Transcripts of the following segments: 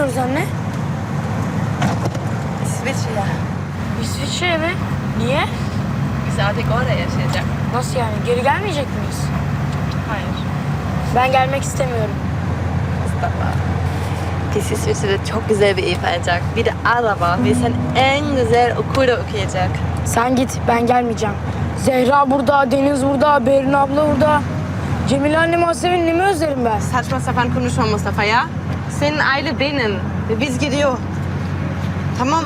gidiyoruz anne? İsviçre'ye. İsviçre'ye mi? Niye? Biz artık orada yaşayacak. Nasıl yani? Geri gelmeyecek miyiz? Hayır. Ben gelmek istemiyorum. Mustafa. Biz İsviçre'de çok güzel bir ev alacak. Bir de araba ve sen en güzel okulda okuyacak. Sen git, ben gelmeyeceğim. Zehra burada, Deniz burada, Berin abla burada. Cemile annemi Asemin'i mi özlerim ben? Saçma sapan konuşma Mustafa ya. Senin aile benim ve biz gidiyor. Tamam.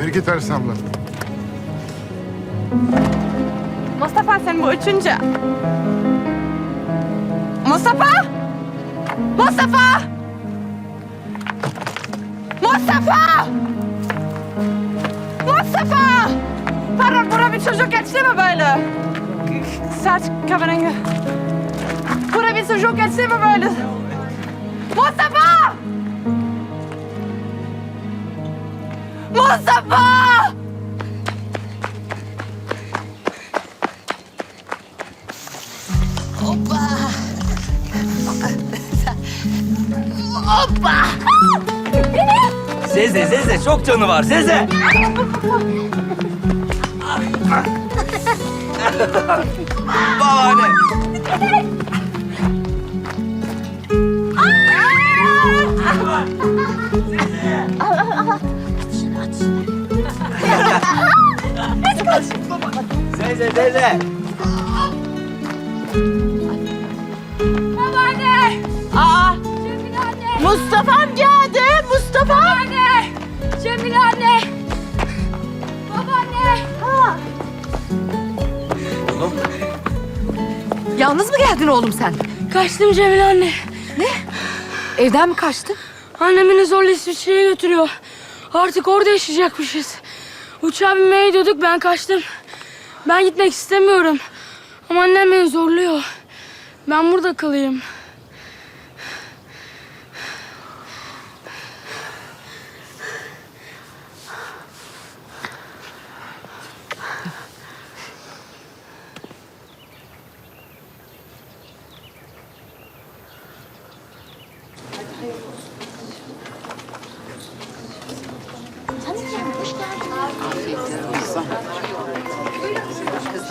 20 lira abla. Mustafa sen bu üçüncü. Mustafa! Mustafa! Mustafa! Mustafa! Pardon, bura bir çocuk geçti mi böyle? Saç kahverengi. Bura bir çocuk geçti mi böyle? Mustafa! Mustafa! Zeze, Zeze çok canı var Zeze. Babaanne. Zeze, Zeze. Babaanne! Aa, Cemile anne! Mustafa'm geldi. Mustafa. Anne! Cemile anne! Babaanne! Yalnız mı geldin oğlum sen? Kaçtım Cemile anne. Evden mi kaçtın? Annem beni zorla İsviçre'ye götürüyor. Artık orada yaşayacakmışız. Uçağa binmeye gidiyorduk ben kaçtım. Ben gitmek istemiyorum. Ama annem beni zorluyor. Ben burada kalayım.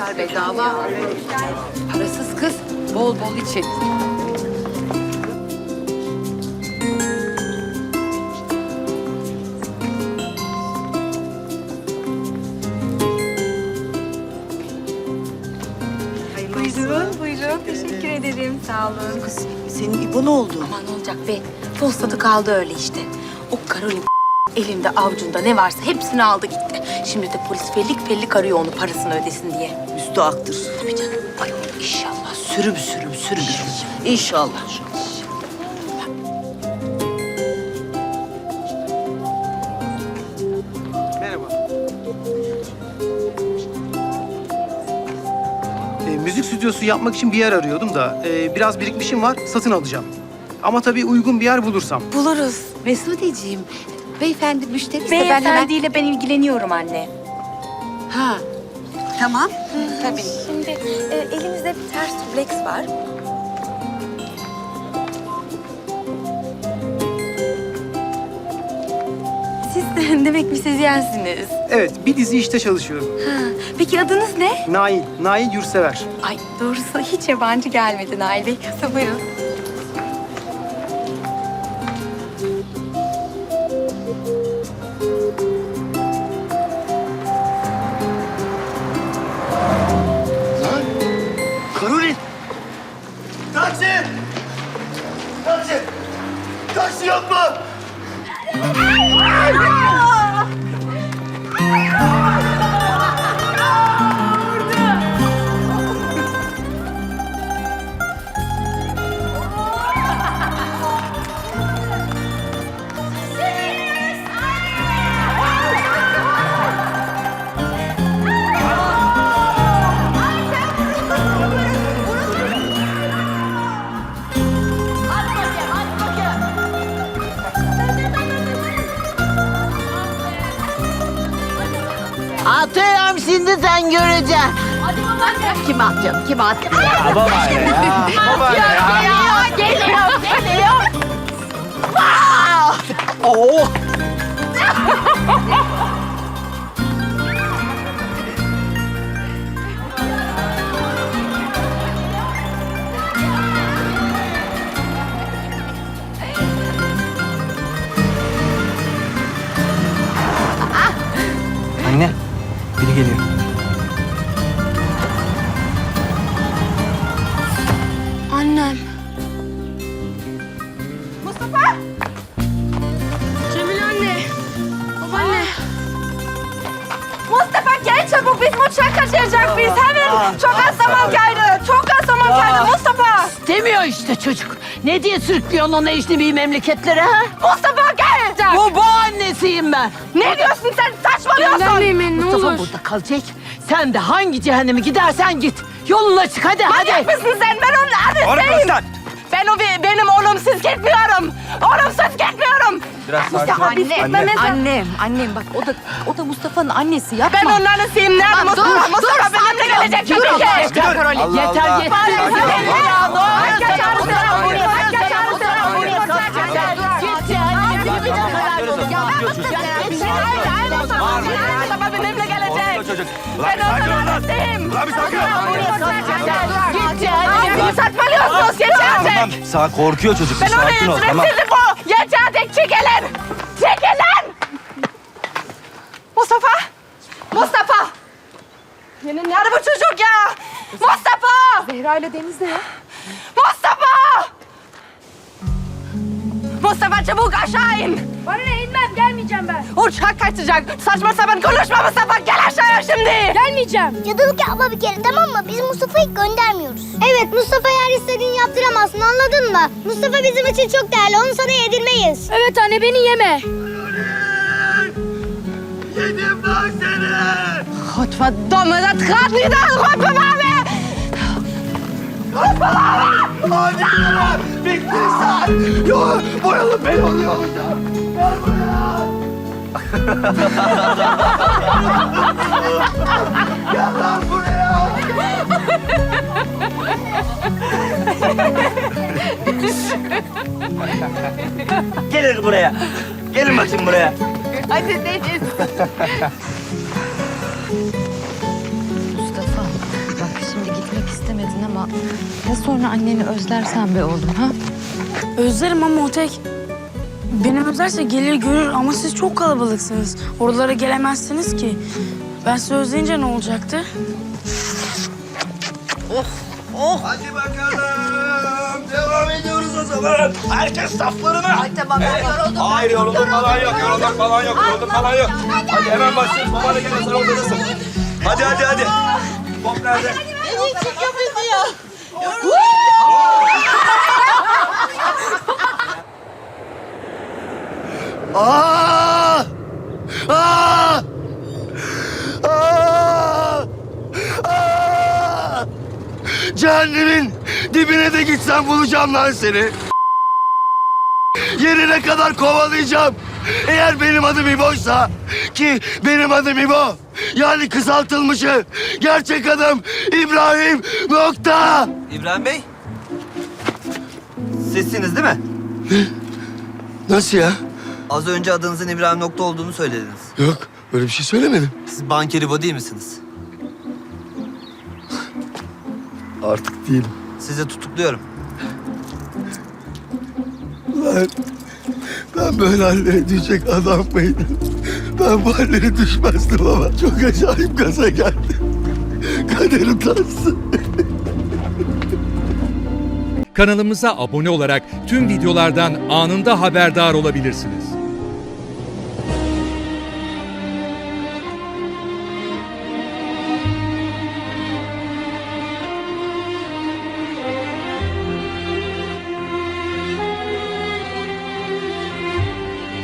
Kızlar bedava. Parasız kız bol bol için. Buyurun, buyurun. Teşekkür ederim. Sağ olun. Kız senin İbo ne oldu? Aman ne olacak be? Postadı kaldı öyle işte. O Karolin elinde avucunda ne varsa hepsini aldı gitti. Şimdi de polis fellik fellik arıyor onu parasını ödesin diye. Müstahaktır. Tabii canım. Ay inşallah. Sürüm sürüm sürüm. İnşallah. Merhaba. Ee, müzik stüdyosu yapmak için bir yer arıyordum da e, biraz birikmişim var, satın alacağım. Ama tabii uygun bir yer bulursam. Buluruz. Mesudeciğim. Beyefendi müşteri ise ben hemen... Beyefendiyle ben ilgileniyorum anne. Ha. Tamam. Tabii. Şimdi e, elimizde bir ters dubleks var. Siz de demek müzisyensiniz. Evet, bir dizi işte çalışıyorum. Ha. Peki adınız ne? Nail, Nail Yursever. Ay doğrusu hiç yabancı gelmedi Nail Bey. Kısa şimdi sen göreceksin. Kim atacağım? Kim atacağım? Baba ya. Baba ya. Geliyor, geliyor. Oo. Anne, biri geliyor. Annem. Mustafa! Cemil anne. Babaanne. Mustafa gel çabuk biz mutfağa kaçıracak biz hemen. Çok az zaman kaldı. Çok az zaman kaldı Mustafa. Demiyor işte çocuk. Ne diye sürüklüyorsun onu ecnebi memleketlere ha? Mustafa gel. Bu babaannesiyim ben. Ne diyorsun sen saçmalıyorsun. Göndermeyin beni ne Mustafa olur. burada kalacak. Sen de hangi cehenneme gidersen git. Yoluna çık hadi hadi. Manyak mısın sen? Ben onun annesiyim. Ben o be- benim oğlumsuz gitmiyorum. Oğlumsuz gitmiyorum. Biraz sakin ol. Anne. Annem, annem bak o da o da Mustafa'nın annesi yapma. Ben onun annesiyim. Nerede Mustafa? Mustafa benimle gelecek tabii ki. Yeter Karoli. Allah Yeter Allah. yeter. Sen ya, ne olur kaçar mısın? Buraya, Kaçar mısın? buraya, Buraya, Git cehenneme bir daha. Mustafa benimle gelecek. Çocuk. Ben onun annesiyim. Ulan bir sakin ol. Git cehenneme. Saçmalıyorsunuz. Tamam. Geçecek. Sağ korkuyor çocuk. Ben onu Sakin ol tamam. sizi bu. Geçecek. Çekilin. Çekilin. Mustafa. Mustafa. Yine nerede bu çocuk ya? Mustafa. Zehra ile Deniz de ya. Mustafa. Mustafa çabuk aşağı in. Bana ne inmem gelmeyeceğim ben. Uçak kaçacak. Saçma sapan konuşma Mustafa. Gel aşağıya şimdi. Gelmeyeceğim. Cadılık yapma bir kere tamam mı? Biz Mustafa'yı göndermiyoruz. Evet Mustafa her istediğini yaptıramazsın anladın mı? Mustafa bizim için çok değerli onu sana yedirmeyiz. Evet anne beni yeme. Yedim ben seni. Niet aan. God bewaar me. Hadi ya. Bitti sen. Yo, boyalı ben oluyor olacağım. Gel buraya. Gel lan buraya. Gelin buraya. Gelin bakayım buraya. Hadi Deniz. Ama ya sonra anneni özlersen be oğlum ha? Özlerim ama o tek. Beni özlerse gelir görür ama siz çok kalabalıksınız. Oralara gelemezsiniz ki. Ben sizi özleyince ne olacaktı? Hadi bakalım. Devam ediyoruz o zaman. Herkes saflarına. Ay tamam ben yoruldum. Hayır yoruldum falan yok. Yoruldum falan yok. Yoruldum falan yok. Hadi hemen başlıyoruz. Babayla gene sen ortadasın. Hadi hadi hadi. Top nerede? Aa! Aa! Aa! Aa! Cehennemin dibine de gitsen bulacağım lan seni. Yerine kadar kovalayacağım. Eğer benim adım İbo'ysa ki benim adım İbo. Yani kısaltılmışı. Gerçek adım İbrahim nokta. İbrahim Bey. Sizsiniz değil mi? Nasıl ya? Az önce adınızın İbrahim Nokta olduğunu söylediniz. Yok öyle bir şey söylemedim. Siz banker İbo değil misiniz? Artık değilim. Sizi tutukluyorum. Ben, ben böyle hallere düşecek adam mıydım? Ben bu hallere düşmezdim ama çok acayip gaza geldim. Kader utansın. Kanalımıza abone olarak tüm videolardan anında haberdar olabilirsiniz.